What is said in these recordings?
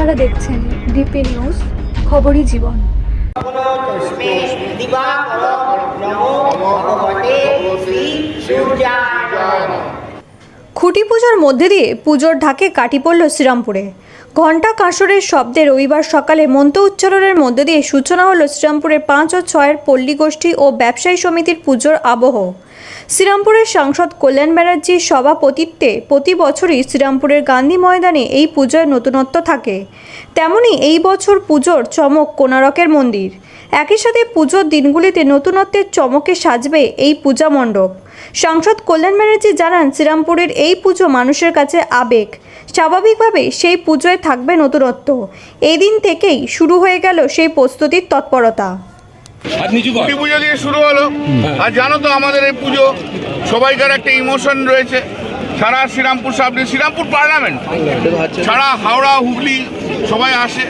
আপনারা দেখছেন DP news খবরই জীবন। খুঁটি পুজোর মধ্যে দিয়ে পুজোর ঢাকে কাটি পড়ল শ্রীরামপুরে। ঘণ্টা কাঁসরের শব্দে রবিবার সকালে মন্ত্র উচ্চারণের মধ্য দিয়ে সূচনা হলো শ্রীরামপুরের পাঁচ ও ছয়ের পল্লী গোষ্ঠী ও ব্যবসায়ী সমিতির পুজোর আবহ। শ্রীরামপুরের সাংসদ কল্যাণ ব্যানার্জির সভাপতিত্বে প্রতি বছরই শ্রীরামপুরের গান্ধী ময়দানে এই পুজোয় নতুনত্ব থাকে। তেমনি এই বছর পুজোর চমক কোনারকের মন্দির। একই সাথে পুজোর দিনগুলিতে নতুনত্বের চমকে সাজবে এই পূজা মণ্ডপ। সাংসদ কল্যাণ ব্যানার্জি জানান, শ্রীরামপুরের এই পুজো মানুষের কাছে আবেগ স্বাভাবিকভাবে সেই পুজোয় থাকবে নতুনত্ব। এই দিন থেকেই শুরু হয়ে গেল সেই প্রস্তুতির তৎপরতা। ছুটি পুজো দিয়ে শুরু হলো। আর জানো তো আমাদের এই পুজো সবাইকার একটা ইমোশন রয়েছে। সারা শ্রীরামপুর সাবডি শ্রীরামপুর পার্লামেন্ট সারা হাওড়া হুগলি সবাই আসে।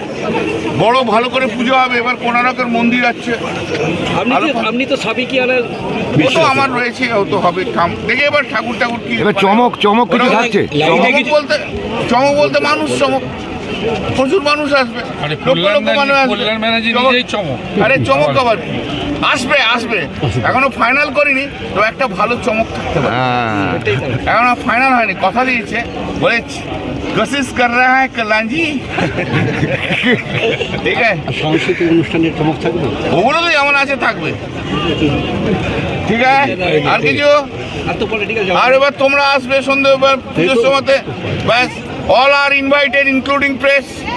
বড় ভালো করে পুজো হবে। এবার কোনারকের মন্দির আছে। আপনি তো- আমার রয়েছে ও তো হবে। কাম দেখে এবার ঠাকুর ঠাকুর কি চমক চমক কিছু থাকছে। চমক বলতে চমক বলতে মানুষ চমক প্রচুর মানুষ আসবে। আরে লক্ষ লক্ষ মানুষ আসবে। চমক- আবার আসবে আসবে। এখনও ফাইনাল করিনি তো একটা ভালো চমক থাকতে পারে। হ্যাঁ। এখনও ফাইনাল হয়নি কথা দিয়েছে। বলে কোশিশ কর রা হ্যাঁ কল্যাণজি। ঠিক আছে। সাংস্কৃতিক অনুষ্ঠানের চমক থাকবে? ওগুলো তো যেমন আছে থাকবে। ঠিক আছে? আর কিছু? আর এবার তোমরা আসবে সন্ধ্যে পুজোর সময়তে। ব্যাস all are invited including press